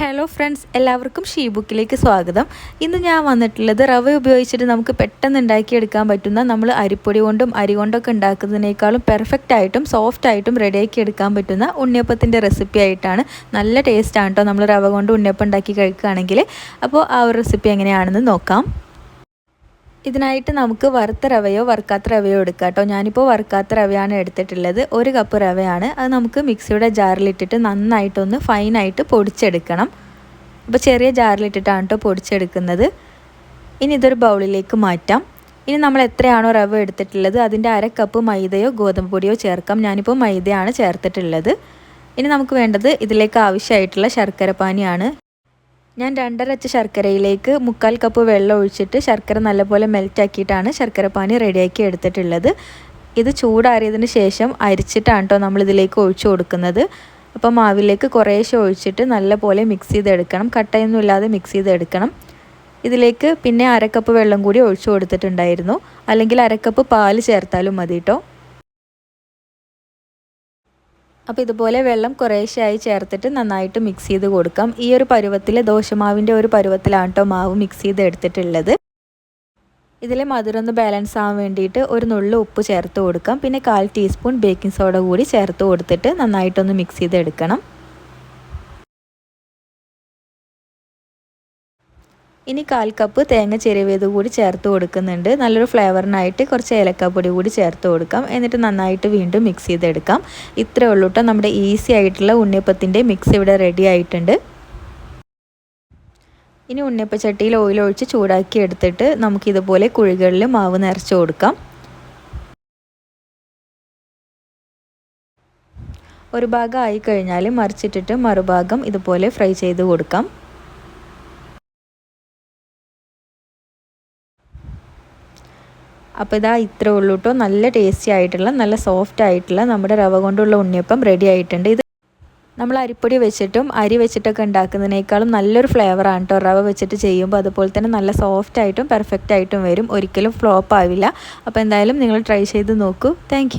Hello friends എല്ലാവർക്കും she ബുക്കിലേക്ക് സ്വാഗതം. ഇന്ന് ഞാൻ വന്നിട്ടുള്ളത് റവ ഉപയോഗിച്ചിട്ട് നമുക്ക് പെട്ടെന്ന് ഉണ്ടാക്കിയെടുക്കാൻ പറ്റുന്ന നമ്മൾ അരിപ്പൊടി കൊണ്ടും അരി കൊണ്ടൊക്കെ ഉണ്ടാക്കുന്നതിനേക്കാളും പെർഫെക്റ്റ് ആയിട്ടും സോഫ്റ്റ് ആയിട്ടും റെഡിയാക്കി എടുക്കാൻ പറ്റുന്ന ഉണ്ണിയപ്പത്തിന്റെ റെസിപ്പി ആയിട്ടാണ്. നല്ല ടേസ്റ്റാണ് കേട്ടോ നമ്മൾ റവ കൊണ്ട് ഉണ്ണിയപ്പം ഉണ്ടാക്കി കഴിക്കുകയാണെങ്കിൽ അപ്പോൾ ആ ഒരു റെസിപ്പി എങ്ങനെയാണെന്ന് നോക്കാം. ഇതിനായിട്ട് നമുക്ക് വറുത്ത റവയോ വറുക്കാത്ത റവയോ എടുക്കാം കേട്ടോ. ഞാനിപ്പോൾ വറുക്കാത്ത റവയാണ് എടുത്തിട്ടുള്ളത്. ഒരു കപ്പ് റവയാണ്. അത് നമുക്ക് മിക്സിയുടെ ജാറിലിട്ടിട്ട് നന്നായിട്ടൊന്ന് ഫൈനായിട്ട് പൊടിച്ചെടുക്കണം. അപ്പോൾ ചെറിയ ജാറിലിട്ടിട്ടാണ് കേട്ടോ പൊടിച്ചെടുക്കുന്നത്. ഇനി ഇതൊരു ബൗളിലേക്ക് മാറ്റാം. ഇനി നമ്മൾ എത്രയാണോ റവ എടുത്തിട്ടുള്ളത് അതിന്റെ അര കപ്പ് മൈദയോ ഗോതമ്പ് പൊടിയോ ചേർക്കാം. ഞാനിപ്പോൾ മൈദയാണ് ചേർത്തിട്ടുള്ളത്. ഇനി നമുക്ക് വേണ്ടത് ഇതിലേക്ക് ആവശ്യമായിട്ടുള്ള ശർക്കര പാനിയാണ് ഞാൻ രണ്ടരച്ച ശർക്കരയിലേക്ക് മുക്കാൽ കപ്പ് വെള്ളം ഒഴിച്ചിട്ട് ശർക്കര നല്ലപോലെ മെൽറ്റാക്കിയിട്ടാണ് ശർക്കര പാനി റെഡിയാക്കി എടുത്തിട്ടുള്ളത്. ഇത് ചൂടാറിയതിന് ശേഷം അരിച്ചിട്ടാണ് കേട്ടോ നമ്മളിതിലേക്ക് ഒഴിച്ചു കൊടുക്കുന്നത്. അപ്പോൾ മാവിലേക്ക് കുറേശ്ശെ ഒഴിച്ചിട്ട് നല്ലപോലെ മിക്സ് ചെയ്തെടുക്കണം. കട്ടയൊന്നും ഇല്ലാതെ മിക്സ് ചെയ്തെടുക്കണം. ഇതിലേക്ക് പിന്നെ അരക്കപ്പ് വെള്ളം കൂടി ഒഴിച്ചു കൊടുത്തിട്ടുണ്ടായിരുന്നു. അല്ലെങ്കിൽ അരക്കപ്പ് പാൽ ചേർത്താലും മതി കേട്ടോ അപ്പോൾ ഇതുപോലെ വെള്ളം കുറേശ്ശായി ചേർത്തിട്ട് നന്നായിട്ട് മിക്സ് ചെയ്ത് കൊടുക്കാം. ഈ ഒരു പരുവത്തിൽ ദോശമാവിന്റെ ഒരു പരുവത്തിലാണ് കേട്ടോ മാവ് മിക്സ് ചെയ്ത് എടുത്തിട്ടുള്ളത്. ഇതിൽ മധുരം ഒന്ന് ബാലൻസ് ആവാൻ വേണ്ടിയിട്ട് ഒരു നുള്ളു ഉപ്പ് ചേർത്ത് കൊടുക്കാം. പിന്നെ കാൽ ടീസ്പൂൺ ബേക്കിംഗ് സോഡ കൂടി ചേർത്ത് കൊടുത്തിട്ട് നന്നായിട്ടൊന്ന് മിക്സ് ചെയ്തെടുക്കണം. ഇനി കാൽ കപ്പ് തേങ്ങ ചെരുവേത് കൂടി ചേർത്ത് കൊടുക്കുന്നുണ്ട്. നല്ലൊരു ഫ്ലേവറിനായിട്ട് കുറച്ച് ഏലക്കാപ്പൊടി കൂടി ചേർത്ത് കൊടുക്കാം. എന്നിട്ട് നന്നായിട്ട് വീണ്ടും മിക്സ് ചെയ്തെടുക്കാം. ഇത്രയേ ഉള്ളൂ കേട്ടോ നമ്മുടെ ഈസി ആയിട്ടുള്ള ഉണ്ണിയപ്പത്തിന്റെ മിക്സ് ഇവിടെ റെഡി ആയിട്ടുണ്ട്. ഇനി ഉണ്ണിയപ്പച്ചട്ടിയിൽ ഓയിൽ ഒഴിച്ച് ചൂടാക്കി എടുത്തിട്ട് നമുക്കിതുപോലെ കുഴികളിൽ മാവ് നിറച്ച് കൊടുക്കാം. ഒരു ഭാഗം ആയി കഴിഞ്ഞാൽ മറിച്ചിട്ടിട്ട് മറുഭാഗം ഇതുപോലെ ഫ്രൈ ചെയ്ത് കൊടുക്കാം. അപ്പോൾ ഇതാ ഇത്രേ ഉള്ളൂ കേട്ടോ. നല്ല ടേസ്റ്റി ആയിട്ടുള്ള നല്ല സോഫ്റ്റ് ആയിട്ടുള്ള നമ്മുടെ റവ കൊണ്ടുള്ള ഉണ്ണിയപ്പം റെഡി ആയിട്ടുണ്ട്. ഇത് നമ്മൾ അരിപ്പൊടി വെച്ചിട്ടും അരി വെച്ചിട്ടൊക്കെ ഉണ്ടാക്കുന്നതിനേക്കാളും നല്ലൊരു ഫ്ലേവറാണ് കേട്ടോ റവ വെച്ചിട്ട് ചെയ്യുമ്പോൾ. അതുപോലെ തന്നെ നല്ല സോഫ്റ്റ് ആയിട്ടും പെർഫെക്റ്റ് ആയിട്ടും വരും. ഒരിക്കലും ഫ്ലോപ്പ് ആവില്ല. അപ്പോൾ എന്തായാലും നിങ്ങൾ ട്രൈ ചെയ്ത് നോക്കൂ. താങ്ക്